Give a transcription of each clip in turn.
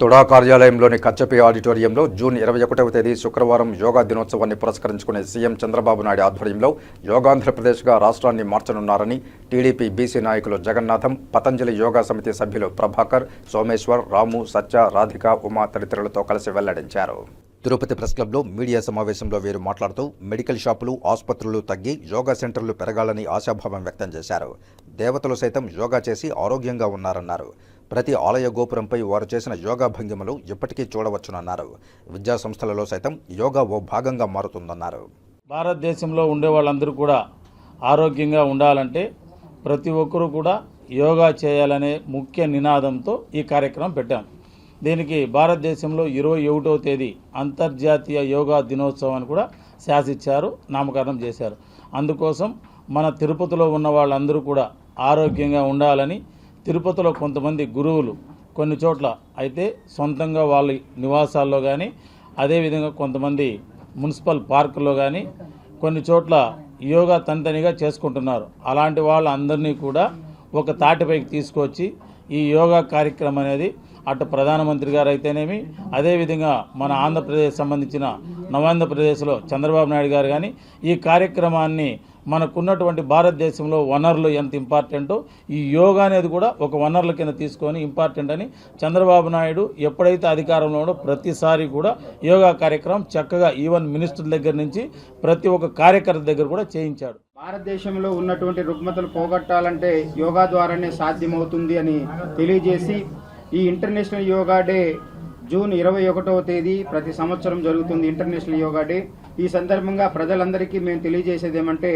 తుడా కార్యాలయంలోని కచ్చపి ఆడిటోరియంలో జూన్ ఇరవై ఒకటవ తేదీ శుక్రవారం యోగా దినోత్సవాన్ని పురస్కరించుకునే సీఎం చంద్రబాబు నాయుడు ఆధ్వర్యంలో యోగాంధ్రప్రదేశ్గా రాష్ట్రాన్ని మార్చనున్నారని టీడీపీ బీసీ నాయకులు జగన్నాథం పతంజలి యోగా సమితి సభ్యులు ప్రభాకర్ సోమేశ్వర్ రాము సత్య రాధిక ఉమా తదితరులతో కలిసి వెల్లడించారు. తిరుపతి ప్రెస్ క్లబ్లో మీడియా సమావేశంలో వీరు మాట్లాడుతూ మెడికల్ షాపులు ఆసుపత్రులు తగ్గి యోగా సెంటర్లు పెరగాలని ఆశాభావం వ్యక్తం చేశారు. దేవతలు సైతం యోగా చేసి ఆరోగ్యంగా ఉన్నారన్నారు. ప్రతి ఆలయ గోపురంపై వారు చేసిన యోగా భంగిమలు ఇప్పటికీ చూడవచ్చునన్నారు. విద్యా సంస్థలలో సైతం యోగా ఓ భాగంగా మారుతుందన్నారు. భారతదేశంలో ఉండే వాళ్ళందరూ కూడా ఆరోగ్యంగా ఉండాలంటే ప్రతి ఒక్కరూ కూడా యోగా చేయాలనే ముఖ్య నినాదంతో ఈ కార్యక్రమం పెట్టాం. దీనికి భారతదేశంలో ఇరవై ఒకటో తేదీ అంతర్జాతీయ యోగా దినోత్సవాన్ని కూడా శాసిచ్చారు నామకరణం చేశారు. అందుకోసం మన తిరుపతిలో ఉన్న వాళ్ళందరూ కూడా ఆరోగ్యంగా ఉండాలని తిరుపతిలో కొంతమంది గురువులు కొన్ని చోట్ల అయితే సొంతంగా వాళ్ళ నివాసాల్లో కానీ అదేవిధంగా కొంతమంది మున్సిపల్ పార్కుల్లో కానీ కొన్ని చోట్ల యోగా తంతనిగా చేసుకుంటున్నారు. అలాంటి వాళ్ళందరినీ కూడా ఒక తాటిపైకి తీసుకొచ్చి ఈ యోగా కార్యక్రమం అనేది అటు ప్రధానమంత్రి గారు అయితేనేమి అదేవిధంగా మన ఆంధ్రప్రదేశ్ సంబంధించిన నవాంధ్రప్రదేశ్లో చంద్రబాబు నాయుడు గారు కానీ ఈ కార్యక్రమాన్ని మనకున్నటువంటి భారతదేశంలో వనరులు ఎంత ఇంపార్టెంటో ఈ యోగా అనేది కూడా ఒక వనరుల కింద తీసుకొని ఇంపార్టెంట్ అని చంద్రబాబు నాయుడు ఎప్పుడైతే అధికారంలో ఉండో ప్రతిసారి కూడా యోగా కార్యక్రమం చక్కగా ఈవెన్ మినిస్టర్ దగ్గర నుంచి ప్రతి ఒక్క కార్యకర్త దగ్గర కూడా చేయించాడు. భారతదేశంలో ఉన్నటువంటి రుగ్మతలు పోగొట్టాలంటే యోగా ద్వారానే సాధ్యమవుతుంది అని తెలియజేసి ఈ ఇంటర్నేషనల్ యోగా డే జూన్ ఇరవై ఒకటవ తేదీ ప్రతి సంవత్సరం జరుగుతుంది ఇంటర్నేషనల్ యోగా డే. ఈ సందర్భంగా ప్రజలందరికీ మేము తెలియజేసేది ఏమంటే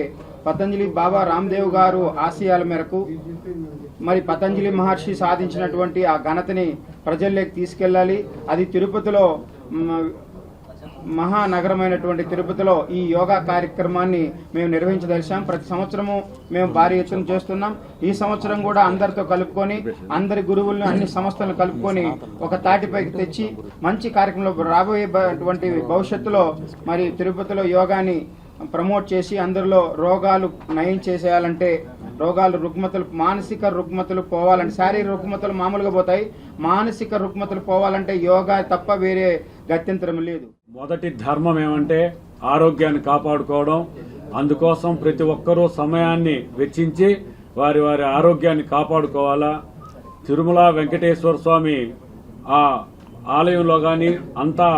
పతంజలి బాబా రామ్దేవ్ గారు ఆశయాల మేరకు మరి పతంజలి మహర్షి సాధించినటువంటి ఆ ఘనతని ప్రజల్లోకి తీసుకెళ్ళాలి. అది తిరుపతిలో మహానగరమైనటువంటి తిరుపతిలో ఈ యోగా కార్యక్రమాన్ని మేము నిర్వహించదలిచాం. ప్రతి సంవత్సరము మేము భారీ ఎత్తున చేస్తున్నాం. ఈ సంవత్సరం కూడా అందరితో కలుపుకొని అందరి గురువులను అన్ని సంస్థలను కలుపుకొని ఒక తాటిపైకి తెచ్చి మంచి కార్యక్రమంలో రాబోయేటువంటి భవిష్యత్తులో మరి తిరుపతిలో యోగాని ప్రమోట్ చేసి అందరిలో రోగాలు నయం చేసేయాలంటే రోగాలు రుగ్మతలు మానసిక రుగ్మతలు పోవాలంటే శారీరక రుగ్మతలు మామూలుగా పోతాయి. మానసిక రుగ్మతలు పోవాలంటే యోగా తప్ప వేరే గత్యంతరం లేదు. మొదటి ధర్మం ఏమంటే ఆరోగ్యాన్ని కాపాడుకోవడం. అందుకోసం ప్రతి ఒక్కరూ సమయాన్ని వెచ్చించి వారి వారి ఆరోగ్యాన్ని కాపాడుకోవాలా. తిరుమల వెంకటేశ్వర స్వామి ఆ ఆలయంలో గాని అంతా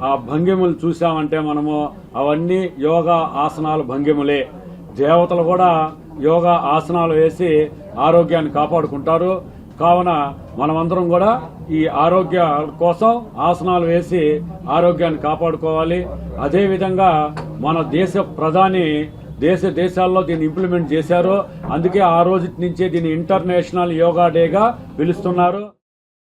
ఆ భంగిమలు చూసామంటే మనము అవన్నీ యోగా ఆసనాలు భంగిములే. దేవతలు కూడా యోగా ఆసనాలు వేసి ఆరోగ్యాన్ని కాపాడుకుంటారు. కావున మనమందరం కూడా ఈ ఆరోగ్య కోసం ఆసనాలు వేసి ఆరోగ్యాన్ని కాపాడుకోవాలి. అదేవిధంగా మన దేశ ప్రధాని దేశ దేశాల్లో దీన్ని ఇంప్లిమెంట్ చేశారు. అందుకే ఆ రోజు నుంచే దీన్ని ఇంటర్నేషనల్ యోగా డేగా పిలుస్తున్నారు.